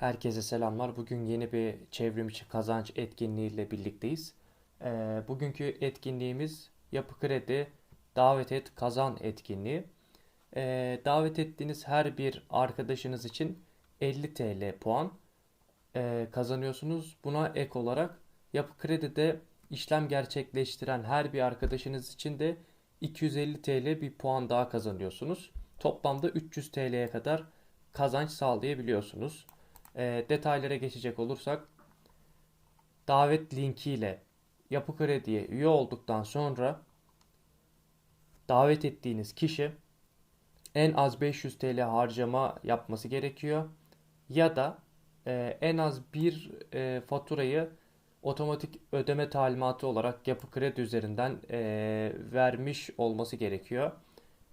Herkese selamlar. Bugün yeni bir çevrimiçi kazanç etkinliği ile birlikteyiz. Ee, bugünkü etkinliğimiz Yapı Kredi Davet Et Kazan etkinliği. Ee, davet ettiğiniz her bir arkadaşınız için 50 TL puan e, kazanıyorsunuz. Buna ek olarak Yapı Kredi'de işlem gerçekleştiren her bir arkadaşınız için de 250 TL bir puan daha kazanıyorsunuz. Toplamda 300 TL'ye kadar kazanç sağlayabiliyorsunuz. E, detaylara geçecek olursak davet linkiyle Yapı Kredi'ye üye olduktan sonra davet ettiğiniz kişi en az 500 TL harcama yapması gerekiyor. Ya da e, en az bir e, faturayı otomatik ödeme talimatı olarak Yapı Kredi üzerinden e, vermiş olması gerekiyor.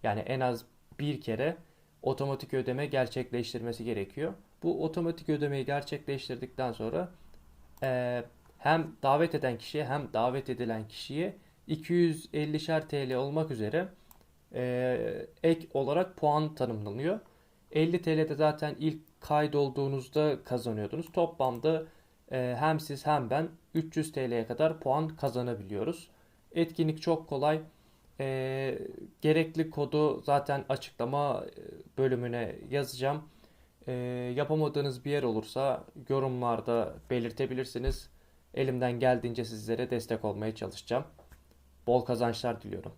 Yani en az bir kere otomatik ödeme gerçekleştirmesi gerekiyor. Bu otomatik ödemeyi gerçekleştirdikten sonra e, hem davet eden kişiye hem davet edilen kişiye 250'şer TL olmak üzere e, ek olarak puan tanımlanıyor. 50 TL'de zaten ilk kaydolduğunuzda kazanıyordunuz. Toplamda e, hem siz hem ben 300 TL'ye kadar puan kazanabiliyoruz. Etkinlik çok kolay. E, gerekli kodu zaten açıklama bölümüne yazacağım. E, yapamadığınız bir yer olursa yorumlarda belirtebilirsiniz. Elimden geldiğince sizlere destek olmaya çalışacağım. Bol kazançlar diliyorum.